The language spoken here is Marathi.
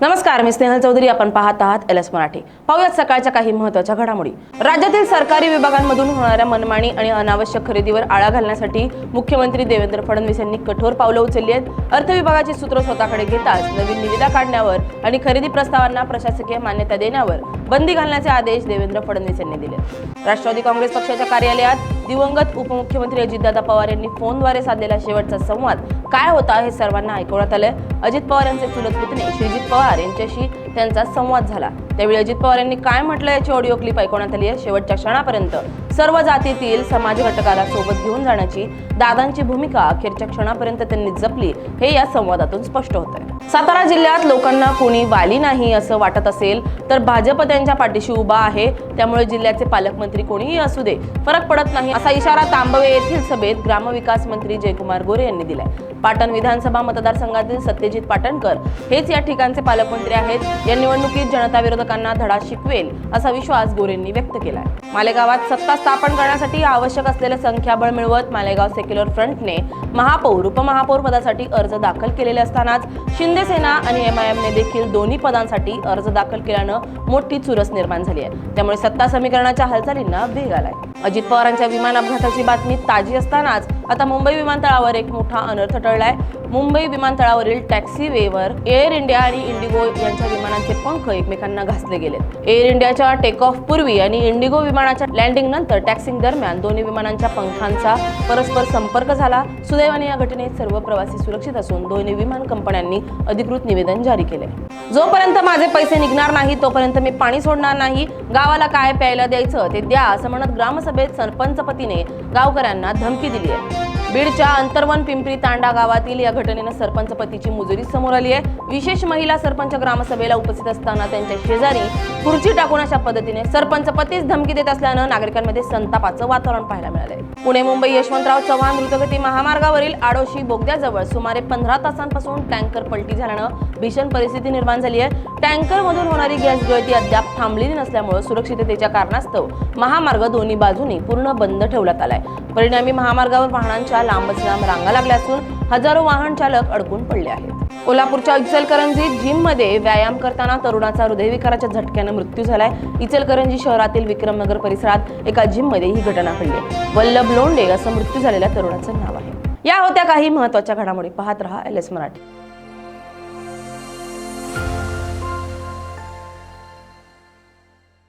नमस्कार मी स्नेहल चौधरी. आपण पाहत आहात एल एस मराठी. पाहूयात सकाळच्या काही महत्त्वाच्या घडामोडी. राज्यातील सरकारी विभागांमधून होणाऱ्या मनमानी आणि अनावश्यक खरेदीवर आळा घालण्यासाठी मुख्यमंत्री देवेंद्र फडणवीस यांनी कठोर पावलं उचलली आहेत. अर्थ विभागाची सूत्र स्वतःकडे घेताच नवीन निविदा काढण्यावर आणि खरेदी प्रस्तावांना प्रशासकीय मान्यता देण्यावर बंदी घालण्याचे आदेश देवेंद्र फडणवीस यांनी दिले. राष्ट्रवादी काँग्रेस पक्षाच्या कार्यालयात दिवंगत उपमुख्यमंत्री अजितदादा पवार यांनी फोनद्वारे साधलेला शेवटचा संवाद काय होता हे सर्वांना ऐकवण्यात आलं अजित पवार यांचे चुलत पुतणे श्रीजित पवार यांच्याशी त्यांचा संवाद झाला. त्यावेळी अजित पवार यांनी काय म्हटलं याची ऑडिओ क्लिप ऐकवण्यात आली आहे. शेवटच्या क्षणापर्यंत सर्व जातीतील समाज घटकाला सोबत घेऊन जाण्याची दादांची भूमिका अखेरच्या क्षणापर्यंत त्यांनी जपली हे या संवादातून स्पष्ट होत आहे सातारा जिल्ह्यात लोकांना कोणी वाली नाही असं वाटत असेल तर भाजप त्यांच्या पाठीशी उभा आहे. त्यामुळे जिल्ह्याचे पालकमंत्री कोणीही असू दे फरक पडत नाही असा इशारा तांबवे येथील सभेत ग्रामविकास मंत्री जयकुमार गोरे यांनी दिलाय. पाटण विधानसभा मतदारसंघातील सत्यजित पाटणकर. हेच या ठिकाणचे पालकमंत्री आहेत. या निवडणुकीत जनता विरोधकांना धडा शिकवेल असा विश्वास गोरेंनी व्यक्त केला आहे मालेगावात सत्ता स्थापन करण्यासाठी आवश्यक असलेलं संख्याबळ मिळवत मालेगाव सेक्युलर फ्रंटने महापौर उपमहापौर पदासाठी अर्ज दाखल केलेले असतानाच शिंदे सेना आणि एमआयएमने देखील दोन्ही पदांसाठी अर्ज दाखल केल्यानं मोठी चुरस निर्माण झाली आहे. त्यामुळे सत्ता समीकरणाच्या हालचालींना वेग आलाय. अजित पवारांच्या विमान अपघाताची बातमी ताजी असतानाच आता मुंबई विमानतळावर एक मोठा अनर्थ टळलाय. मुंबई विमानतळावरील टॅक्सी वेवर एअर इंडिया आणि इंडिगो यांच्या विमानांचे पंख एकमेकांना घासले गेले एअर इंडियाच्या टेक ऑफ पूर्वी आणि इंडिगो विमानाच्या लँडिंग नंतर टॅक्सिंग दरम्यान दोन्ही विमानांच्या पंखांचा परस्पर संपर्क झाला. सुदैवाने या घटनेत सर्व प्रवासी सुरक्षित असून दोन्ही विमान कंपन्यांनी अधिकृत निवेदन जारी केले. जोपर्यंत माझे पैसे निघणार नाही तोपर्यंत मी पाणी सोडणार नाही. गावाला काय प्यायला द्यायचं ते द्या असं म्हणत ग्रामसभेत सरपंचपतीने गावकऱ्यांना धमकी दिली आहे. बीडच्या अंतर्वन पिंपरी तांडा गावातील या घटनेनं सरपंच पतीची मुजुरी समोर आली आहे. विशेष महिला सरपंच ग्रामसभेला उपस्थित असताना त्यांच्या शेजारी खुर्ची टाकून अशा पद्धतीने सरपंच पतीच धमकी देत असल्यानं नागरिकांमध्ये संतापाचं वातावरण पाहायला मिळालंय. पुणे मुंबई यशवंतराव चव्हाण द्रुतगती महामार्गावरील आडोशी बोगद्याजवळ सुमारे पंधरा तासांपासून टँकर पलटी झाल्यानं भीषण परिस्थिती निर्माण झाली आहे. टँकर मधून होणारी गॅस गळती अद्याप थांबलेली नसल्यामुळे सुरक्षिततेच्या कारणास्तव महामार्ग दोन्ही बाजूनी पूर्ण बंद ठेवण्यात आलाय. परिणामी महामार्गावर वाहनांच्या लांबच लांब रांगा लागल्या असून हजारो वाहन चालक अडकून पडले आहेत. कोल्हापूरच्या इचलकरंजी जिममध्ये व्यायाम करताना तरुणाचा हृदयविकाराच्या झटक्यानं मृत्यू झालाय. इचलकरंजी शहरातील विक्रमनगर परिसरात एका जिममध्ये ही घटना घडली. वल्लभ लोंडे असं मृत्यू झालेल्या तरुणाचं नाव आहे. या होत्या काही महत्त्वाच्या घडामोडी. पाहत रहा एल एस मराठी.